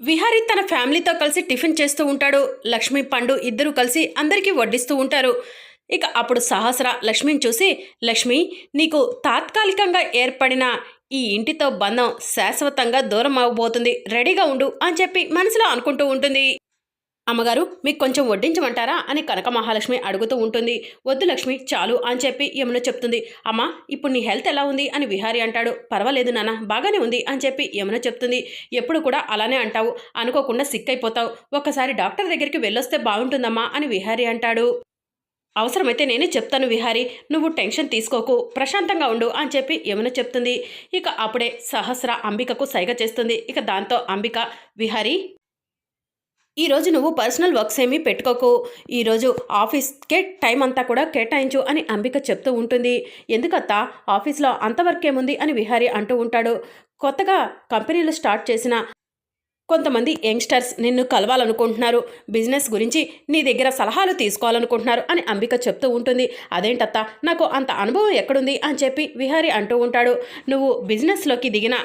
విహారి తన ఫ్యామిలీతో కలిసి టిఫిన్ చేస్తూ ఉంటాడు. లక్ష్మి పండు ఇద్దరు కలిసి అందరికీ వడ్డిస్తూ ఉంటారు. ఇక అప్పుడు సహస్ర లక్ష్మిని చూసి లక్ష్మి నీకు తాత్కాలికంగా ఏర్పడిన ఈ ఇంటితో బంధం శాశ్వతంగా దూరం అవ్వబోతుంది రెడీగా ఉండు అని చెప్పి మనసులో అనుకుంటూ ఉంటుంది. అమ్మగారు మీకు కొంచెం వడ్డించమంటారా? అని కనక మహాలక్ష్మి అడుగుతూ ఉంటుంది. వద్దు లక్ష్మి చాలు అని చెప్పి యమున చెప్తుంది. అమ్మా ఇప్పుడు నీ హెల్త్ ఎలా ఉంది? అని విహారి అంటాడు. పర్వాలేదు నాన్న బాగానే ఉంది అని చెప్పి యమున చెప్తుంది. ఎప్పుడు కూడా అలానే అంటావు. అనుకోకుండా సిక్ అయిపోతావు. ఒక్కసారి డాక్టర్ దగ్గరికి వెళ్ళొస్తే బాగుంటుందమ్మా అని విహారి అంటాడు. అవసరమైతే నేనే చెప్తాను విహారి. నువ్వు టెన్షన్ తీసుకోకు. ప్రశాంతంగా ఉండు అని చెప్పి యమున చెప్తుంది. ఇక అప్పుడే సహస్ర అంబికకు సైగ చేస్తుంది. ఇక దాంతో అంబిక విహారి ఈరోజు నువ్వు పర్సనల్ వర్క్స్ ఏమీ పెట్టుకోకు. ఈరోజు ఆఫీస్కే టైం అంతా కూడా కేటాయించు అని అంబిక చెప్తూ ఉంటుంది. ఎందుకత్తా? ఆఫీస్లో అంత వర్క్ ఏముంది అని విహారీ అంటూ ఉంటాడు. కొత్తగా కంపెనీలు స్టార్ట్ చేసిన కొంతమంది యంగ్స్టర్స్ నిన్ను కలవాలనుకుంటున్నారు. బిజినెస్ గురించి నీ దగ్గర సలహాలు తీసుకోవాలనుకుంటున్నారు అని అంబిక చెప్తూ ఉంటుంది. అదేంటత్తా? నాకు అంత అనుభవం ఎక్కడుంది అని చెప్పి విహారీ అంటూ ఉంటాడు. నువ్వు బిజినెస్లోకి దిగిన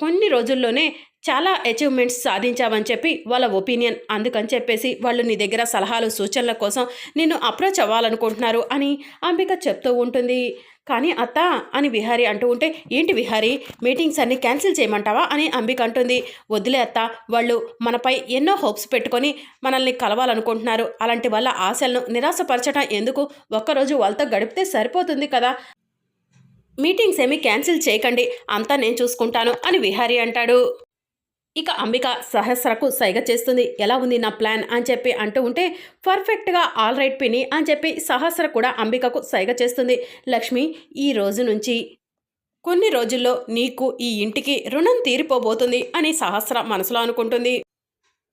కొన్ని రోజుల్లోనే చాలా అచీవ్మెంట్స్ సాధించావని చెప్పి వాళ్ళ ఒపీనియన్ అందుకని చెప్పేసి వాళ్ళు నీ దగ్గర సలహాలు సూచనల కోసం నిన్ను అప్రోచ్ అవ్వాలనుకుంటున్నారు అని అంబిక చెప్తూ ఉంటుంది. కానీ అత్త అని విహారీ అంటూ ఉంటే ఏంటి విహారీ మీటింగ్స్ అన్ని క్యాన్సిల్ చేయమంటావా? అని అంబిక అంటుంది. వదిలే అత్త వాళ్ళు మనపై ఎన్నో హోప్స్ పెట్టుకొని మనల్ని కలవాలనుకుంటున్నారు. అలాంటి వాళ్ళ ఆశలను నిరాశపరచడం ఎందుకు? ఒక్కరోజు వాళ్ళతో గడిపితే సరిపోతుంది కదా. మీటింగ్స్ ఏమీ క్యాన్సిల్ చేయకండి అంతా నేను చూసుకుంటాను అని విహారీ అంటాడు. ఇక అంబిక సహస్రకు సైగ చేస్తుంది ఎలా ఉంది నా ప్లాన్? అని చెప్పి అంటూ ఉంటే పర్ఫెక్ట్గా ఆల్ రైట్ పిని అని చెప్పి సహస్ర కూడా అంబికకు సైగ చేస్తుంది. లక్ష్మి ఈ రోజు నుంచి కొన్ని రోజుల్లో నీకు ఈ ఇంటికి రుణం తీరిపోబోతుంది అని సహస్ర మనసులో అనుకుంటుంది.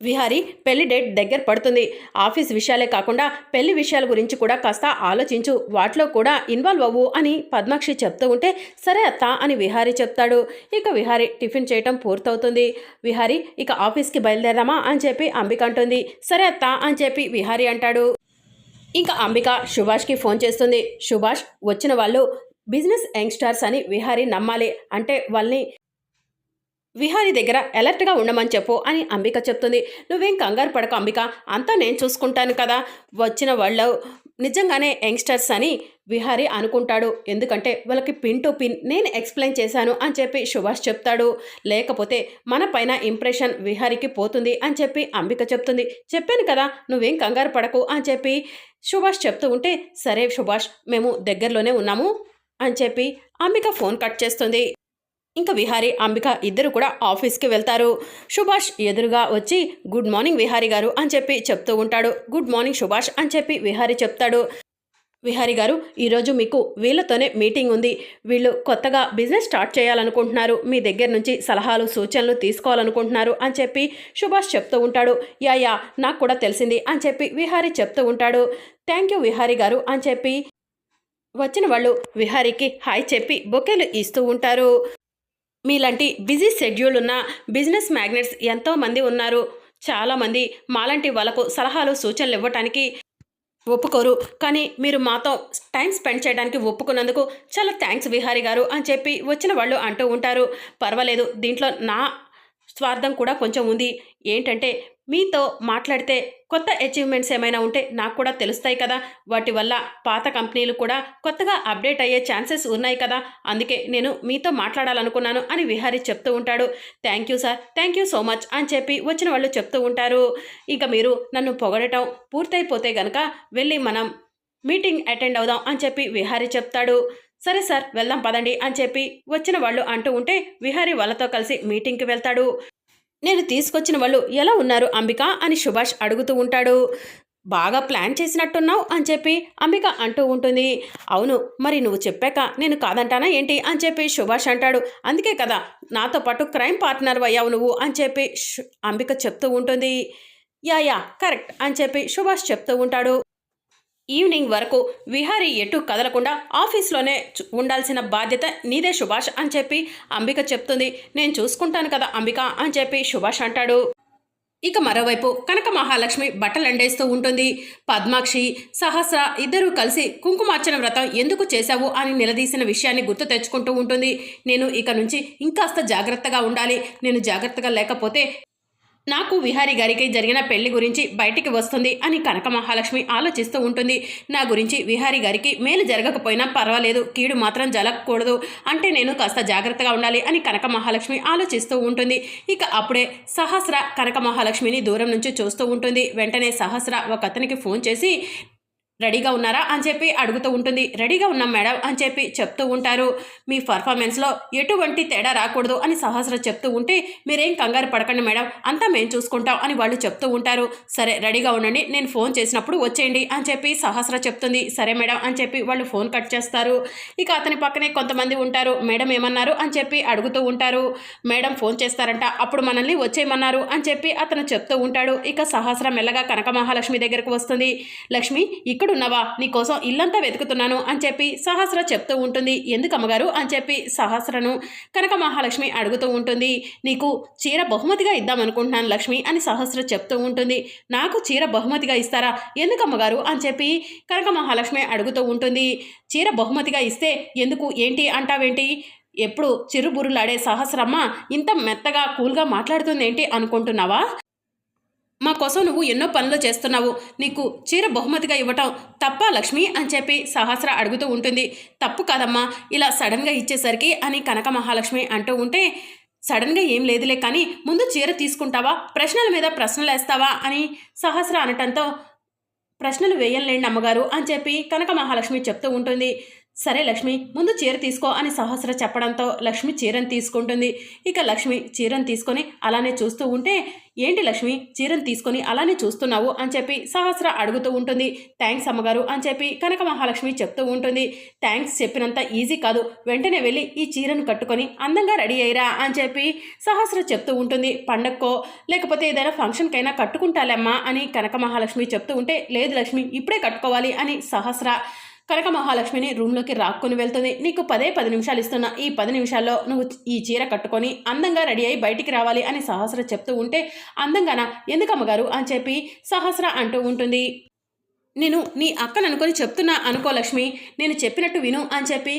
విహారీ పెళ్ళి డేట్ దగ్గర పడుతుంది. ఆఫీస్ విషయాలే కాకుండా పెళ్ళి విషయాల గురించి కూడా కాస్త ఆలోచించు. వాటిలో కూడా ఇన్వాల్వ్ అవ్వు అని పద్మాక్షి చెప్తూ ఉంటే సరే అత్త అని విహారీ చెప్తాడు. ఇక విహారీ టిఫిన్ చేయటం పూర్తవుతుంది. విహారీ ఇక ఆఫీస్కి బయలుదేరామా అని చెప్పి అంబిక అంటుంది. సరే అత్త అని చెప్పి విహారీ అంటాడు. ఇంకా అంబిక సుభాష్కి ఫోన్ చేస్తుంది. సుభాష్ వచ్చిన వాళ్ళు బిజినెస్ యంగ్స్టర్స్ అని విహారీ నమ్మాలి. అంటే వాళ్ళని విహారీ దగ్గర అలర్ట్గా ఉండమని చెప్పు అని అంబిక చెప్తుంది. నువ్వేం కంగారు పడక అంబిక అంతా నేను చూసుకుంటాను కదా. వచ్చిన వాళ్ళు నిజంగానే యంగ్స్టర్స్ అని విహారీ అనుకుంటాడు. ఎందుకంటే వాళ్ళకి పిన్ టు పిన్ నేను ఎక్స్ప్లెయిన్ చేశాను అని చెప్పి సుభాష్ చెప్తాడు. లేకపోతే మన పైన ఇంప్రెషన్ విహారీకి పోతుంది అని చెప్పి అంబిక చెప్తుంది. చెప్పాను కదా నువ్వేం కంగారు పడకు అని చెప్పి సుభాష్ చెప్తూ ఉంటే సరే సుభాష్ మేము దగ్గరలోనే ఉన్నాము అని చెప్పి అంబిక ఫోన్ కట్ చేస్తుంది. ఇంకా విహారీ అంబిక ఇద్దరు కూడా ఆఫీస్కి వెళ్తారు. సుభాష్ ఎదురుగా వచ్చి గుడ్ మార్నింగ్ విహారీ గారు అని చెప్పి చెప్తూ ఉంటాడు. గుడ్ మార్నింగ్ సుభాష్ అని చెప్పి విహారీ చెప్తాడు. విహారీ గారు ఈరోజు మీకు వీళ్ళతోనే మీటింగ్ ఉంది. వీళ్ళు కొత్తగా బిజినెస్ స్టార్ట్ చేయాలనుకుంటున్నారు. మీ దగ్గర నుంచి సలహాలు సూచనలు తీసుకోవాలనుకుంటున్నారు అని చెప్పి సుభాష్ చెప్తూ ఉంటాడు. యా యా నాకు కూడా తెలిసింది అని చెప్పి విహారీ చెప్తూ ఉంటాడు. థ్యాంక్ యూ విహారీ గారు అని చెప్పి వచ్చిన వాళ్ళు విహారీకి హాయ్ చెప్పి బొకేలు ఇస్తూ ఉంటారు. మీలాంటి బిజీ షెడ్యూల్ ఉన్న బిజినెస్ మ్యాగ్నెట్స్ ఎంతోమంది ఉన్నారు. చాలామంది మాలాంటి వాళ్ళకు సలహాలు సూచనలు ఇవ్వటానికి ఒప్పుకోరు. కానీ మీరు మాతో టైం స్పెండ్ చేయడానికి ఒప్పుకున్నందుకు చాలా థ్యాంక్స్ విహారీ గారు అని చెప్పి వచ్చిన వాళ్ళు అంటూ ఉంటారు. పర్వాలేదు దీంట్లో నా స్వార్థం కూడా కొంచెం ఉంది. ఏంటంటే మీతో మాట్లాడితే కొత్త అచీవ్మెంట్స్ ఏమైనా ఉంటే నాకు కూడా తెలుస్తాయి కదా. వాటి వల్ల పాత కంపెనీలు కూడా కొత్తగా అప్డేట్ అయ్యే ఛాన్సెస్ ఉన్నాయి కదా. అందుకే నేను మీతో మాట్లాడాలనుకున్నాను అని విహారీ చెప్తూ ఉంటాడు. Thank you sir thank you so much అని చెప్పి వచ్చిన వాళ్ళు చెప్తూ ఉంటారు. ఇంకా మీరు నన్ను పొగడటం పూర్తయిపోతే గనక వెళ్ళి మనం మీటింగ్ అటెండ్ అవుదాం అని చెప్పి విహారీ చెప్తాడు. సరే సార్ వెళ్దాం పదండి అని చెప్పి వచ్చిన వాళ్ళు అంటూ ఉంటే విహారీ వాళ్ళతో కలిసి మీటింగ్కి వెళ్తాడు. నేను తీసుకొచ్చిన వాళ్ళు ఎలా ఉన్నారు అంబిక అని సుభాష్ అడుగుతూ ఉంటాడు. బాగా ప్లాన్ చేసినట్టున్నావు అని చెప్పి అంబిక అంటూ ఉంటుంది. అవును మరి నువ్వు చెప్పాక నేను కాదంటానా ఏంటి అని చెప్పి సుభాష్ అంటాడు. అందుకే కదా నాతో పాటు క్రైమ్ పార్ట్నర్ అయ్యావు నువ్వు అని చెప్పి అంబిక చెప్తూ ఉంటుంది. యా యా కరెక్ట్ అని చెప్పి సుభాష్ చెప్తూ ఉంటాడు. ఈవినింగ్ వరకు విహారీ ఎటు కదలకుండా ఆఫీస్లోనే ఉండాల్సిన బాధ్యత నీదే సుభాష్ అని చెప్పి అంబిక చెప్తుంది. నేను చూసుకుంటాను కదా అంబిక అని చెప్పి సుభాష్ అంటాడు. ఇక మరోవైపు కనక మహాలక్ష్మి బట్టలు ఎండేస్తూ ఉంటుంది. పద్మాక్షి సహస్ర ఇద్దరూ కలిసి కుంకుమార్చన వ్రతం ఎందుకు చేశావు అని నిలదీసిన విషయాన్ని గుర్తు తెచ్చుకుంటూ ఉంటుంది. నేను ఇక నుంచి ఇంకాస్త జాగ్రత్తగా ఉండాలి. నేను జాగ్రత్తగా లేకపోతే నాకు విహారీ గారికి జరిగిన పెళ్ళి గురించి బయటికి వస్తుంది అని కనక మహాలక్ష్మి ఆలోచిస్తూ ఉంటుంది. నా గురించి విహారీ గారికి మేలు జరగకపోయినా పర్వాలేదు కీడు మాత్రం జరగకూడదు. అంటే నేను కాస్త జాగ్రత్తగా ఉండాలి అని కనక మహాలక్ష్మి ఆలోచిస్తూ ఉంటుంది. ఇక అప్పుడే సహస్ర కనక మహాలక్ష్మిని దూరం నుంచి చూస్తూ ఉంటుంది. వెంటనే సహస్ర ఒక అతనికి ఫోన్ చేసి రెడీగా ఉన్నారా అని చెప్పి అడుగుతూ ఉంటుంది. రెడీగా ఉన్నాం మేడం అని చెప్పి చెప్తూ ఉంటారు. మీ పర్ఫార్మెన్స్లో ఎటువంటి తేడా రాకూడదు అని సహస్ర చెప్తూ ఉంటే మీరేం కంగారు పడకండి మేడం. అంతా మేము చూసుకుంటాం అని వాళ్ళు చెప్తూ ఉంటారు. సరే రెడీగా ఉండండి. నేను ఫోన్ చేసినప్పుడు వచ్చేయండి అని చెప్పి సహస్ర చెప్తుంది. సరే మేడం అని చెప్పి వాళ్ళు ఫోన్ కట్ చేస్తారు. ఇక అతని పక్కనే కొంతమంది ఉంటారు. మేడం ఏమన్నారు అని చెప్పి అడుగుతూ ఉంటారు. మేడం ఫోన్ చేస్తారంట. అప్పుడు మనల్ని వచ్చేయమన్నారు అని చెప్పి అతను చెప్తూ ఉంటాడు. ఇక సహస్ర మెల్లగా కనక మహాలక్ష్మి దగ్గరకు వస్తుంది. లక్ష్మి ఇక్కడ ఇక్కడున్నావా నీకోసం ఇల్లంతా వెతుకుతున్నాను అని చెప్పి సహస్ర చెప్తూ ఉంటుంది. ఎందుకు అమ్మగారు అని చెప్పి సహస్రను కనక మహాలక్ష్మి అడుగుతూ ఉంటుంది. నీకు చీర బహుమతిగా ఇద్దామనుకుంటున్నాను లక్ష్మి అని సహస్ర చెప్తూ ఉంటుంది. నాకు చీర బహుమతిగా ఇస్తారా? ఎందుకు అమ్మగారు అని చెప్పి కనక మహాలక్ష్మి అడుగుతూ ఉంటుంది. చీర బహుమతిగా ఇస్తే ఎందుకు? ఏంటి అంటావేంటి? ఎప్పుడు చిరుబురులాడే సహస్రమ్మ ఇంత మెత్తగా కూల్గా మాట్లాడుతుంది ఏంటి అనుకుంటున్నావా? మా కోసం నువ్వు ఎన్నో పనులు చేస్తున్నావు. నీకు చీర బహుమతిగా ఇవ్వటం తప్ప లక్ష్మి? అని చెప్పి సహస్ర అడుగుతూ ఉంటుంది. తప్పు కాదమ్మా. ఇలా సడన్గా ఇచ్చేసరికి అని కనక మహాలక్ష్మి అంటూ ఉంటే సడన్గా ఏం లేదులే కానీ ముందు చీర తీసుకుంటావా? ప్రశ్నల మీద ప్రశ్నలు వేస్తావా? అని సహస్ర అనటంతో ప్రశ్నలు వేయలేండి అమ్మగారు అని చెప్పి కనక మహాలక్ష్మి చెప్తూ ఉంటుంది. సరే లక్ష్మి ముందు చీర తీసుకో అని సహస్ర చెప్పడంతో లక్ష్మి చీరను తీసుకుంటుంది. ఇక లక్ష్మి చీరను తీసుకొని అలానే చూస్తూ ఉంటే ఏంటి లక్ష్మి చీరను తీసుకొని అలానే చూస్తున్నావు? అని చెప్పి సహస్ర అడుగుతూ ఉంటుంది. థ్యాంక్స్ అమ్మగారు అని చెప్పి కనక మహాలక్ష్మి చెప్తూ ఉంటుంది. థ్యాంక్స్ చెప్పినంత ఈజీ కాదు. వెంటనే వెళ్ళి ఈ చీరను కట్టుకొని అందంగా రెడీ అయ్యిరా అని చెప్పి సహస్ర చెప్తూ ఉంటుంది. పండక్కో లేకపోతే ఏదైనా ఫంక్షన్కైనా కట్టుకుంటాలేమ్మా అని కనక మహాలక్ష్మి చెప్తూ ఉంటే లేదు లక్ష్మి ఇప్పుడే కట్టుకోవాలి అని సహస్ర కనక మహాలక్ష్మిని రూమ్లోకి రాక్కొని వెళ్తుంది. నీకు పదే పది నిమిషాలు ఇస్తున్నా. ఈ పది నిమిషాల్లో నువ్వు ఈ చీర కట్టుకొని అందంగా రెడీ అయి బయటికి రావాలి అని సహస్ర చెప్తూ ఉంటే అందంగానా? ఎందుకమ్మగారు అని చెప్పి సహస్ర అంటూ ఉంటుంది. నేను నీ అక్కను అనుకొని చెప్తున్నా అనుకో లక్ష్మి. నేను చెప్పినట్టు విను అని చెప్పి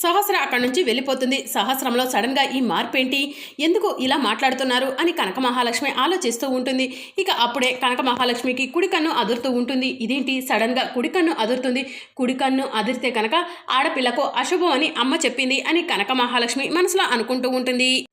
సహస్ర అక్కడి నుంచి వెళ్ళిపోతుంది. సహస్రంలో సడన్గా ఈ మార్పు ఏంటి ఎందుకు ఇలా మాట్లాడుతున్నారు? అని కనక మహాలక్ష్మి ఆలోచిస్తూ ఉంటుంది. ఇక అప్పుడే కనక మహాలక్ష్మికి కుడి కన్ను అదురుతూ ఉంటుంది. ఇదేంటి? సడన్గా కుడి కన్ను అదురుతుంది. కుడి కన్ను అదిరితే కనుక ఆడపిల్లకు అశుభం అని అమ్మ చెప్పింది అని కనక మహాలక్ష్మి మనసులో అనుకుంటూ ఉంటుంది.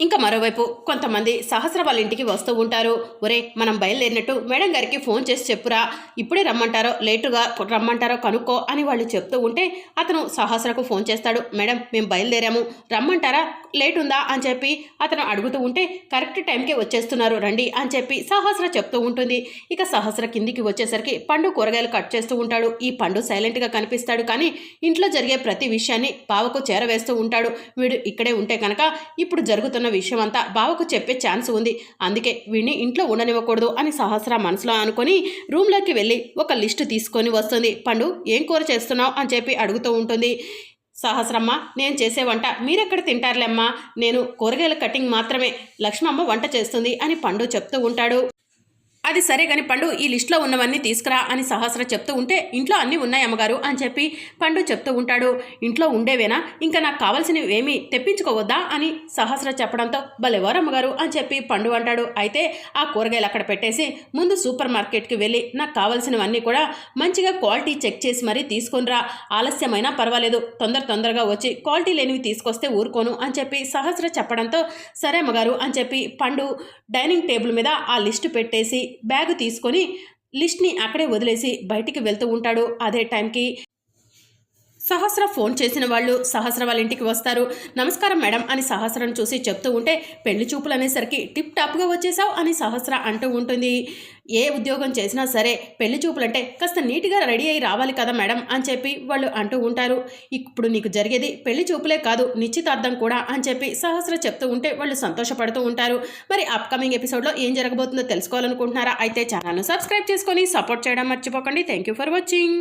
ఇంకా మరోవైపు కొంతమంది సహస్ర వాళ్ళ ఇంటికి వస్తూ ఉంటారు. ఒరే మనం బయలుదేరినట్టు మేడం గారికి ఫోన్ చేసి చెప్పురా. ఇప్పుడే రమ్మంటారో లేటుగా రమ్మంటారో కనుక్కో అని వాళ్ళు చెప్తూ ఉంటే అతను సహస్రకు ఫోన్ చేస్తాడు. మేడం మేము బయలుదేరాము. రమ్మంటారా? లేట్ ఉందా అని చెప్పి అతను అడుగుతూ ఉంటే కరెక్ట్ టైంకే వచ్చేస్తున్నారు. రండి అని చెప్పి సహస్ర చెప్తూ ఉంటుంది. ఇక సహస్ర కిందికి వచ్చేసరికి పండు కూరగాయలు కట్ చేస్తూ ఉంటాడు. ఈ పండు సైలెంట్గా కనిపిస్తాడు కానీ ఇంట్లో జరిగే ప్రతి విషయాన్ని పావకు చేరవేస్తూ ఉంటాడు. వీడు ఇక్కడే ఉంటే కనుక ఇప్పుడు జరుగుతున్న విషయం అంతా బావకు చెప్పే ఛాన్స్ ఉంది. అందుకే వీడిని ఇంట్లో ఉండనివ్వకూడదు అని సహస్ర మనసులో అనుకొని రూమ్లోకి వెళ్ళి ఒక లిస్టు తీసుకొని వస్తుంది. పండు ఏం కూర చేస్తున్నావు? అని చెప్పి అడుగుతూ ఉంటుంది. సహస్రమ్మ నేను చేసే వంట మీరెక్కడ తింటారులేమ్మా నేను కూరగాయల కటింగ్ మాత్రమే లక్ష్మమ్మ వంట చేస్తుంది అని పండు చెప్తూ ఉంటాడు. అది సరే కాని పండు ఈ లిస్ట్లో ఉన్నవన్నీ తీసుకురా అని సహస్ర చెప్తూ ఉంటే ఇంట్లో అన్నీ ఉన్నాయి అమ్మగారు అని చెప్పి పండు చెప్తూ ఉంటాడు. ఇంట్లో ఉండేవేనా? ఇంకా నాకు కావాల్సినవి ఏమీ తెప్పించుకోవద్దా అని సహస్ర చెప్పడంతో భలేవారు అమ్మగారు అని చెప్పి పండు అంటాడు. అయితే ఆ కూరగాయలు అక్కడ పెట్టేసి ముందు సూపర్ మార్కెట్కి వెళ్ళి నాకు కావాల్సినవన్నీ కూడా మంచిగా క్వాలిటీ చెక్ చేసి మరీ తీసుకొనిరా. ఆలస్యమైనా పర్వాలేదు. తొందర తొందరగా వచ్చి క్వాలిటీ లేనివి తీసుకొస్తే ఊరుకోను అని చెప్పి సహస్ర చెప్పడంతో సరే అమ్మగారు అని చెప్పి పండు డైనింగ్ టేబుల్ మీద ఆ లిస్టు పెట్టేసి బ్యాగు తీసుకొని లిస్ట్ని అక్కడే వదిలేసి బయటికి వెళ్తూ ఉంటాడు. అదే టైంకి సహస్ర ఫోన్ చేసిన వాళ్ళు సహస్ర వాళ్ళ ఇంటికి వస్తారు. నమస్కారం మేడం అని సహస్రను చూసి చెప్తూ ఉంటే పెళ్ళి చూపులు అనేసరికి టిప్ టాప్గా వచ్చేసావు అని సహస్ర అంటూ ఉంటుంది. ఏ ఉద్యోగం చేసినా సరే పెళ్ళి చూపులంటే కాస్త నీట్గా రెడీ అయ్యి రావాలి కదా మేడం అని చెప్పి వాళ్ళు అంటూ ఉంటారు. ఇప్పుడు నీకు జరిగేది పెళ్ళి చూపులే కాదు నిశ్చితార్థం కూడా అని చెప్పి సహస్ర చెప్తూ ఉంటే వాళ్ళు సంతోషపడుతూ ఉంటారు. మరి అప్కమింగ్ ఎపిసోడ్లో ఏం జరగబోతుందో తెలుసుకోవాలనుకుంటున్నారా? అయితే ఛానల్ను సబ్స్క్రైబ్ చేసుకొని సపోర్ట్ చేయడం మర్చిపోకండి. Thank you for watching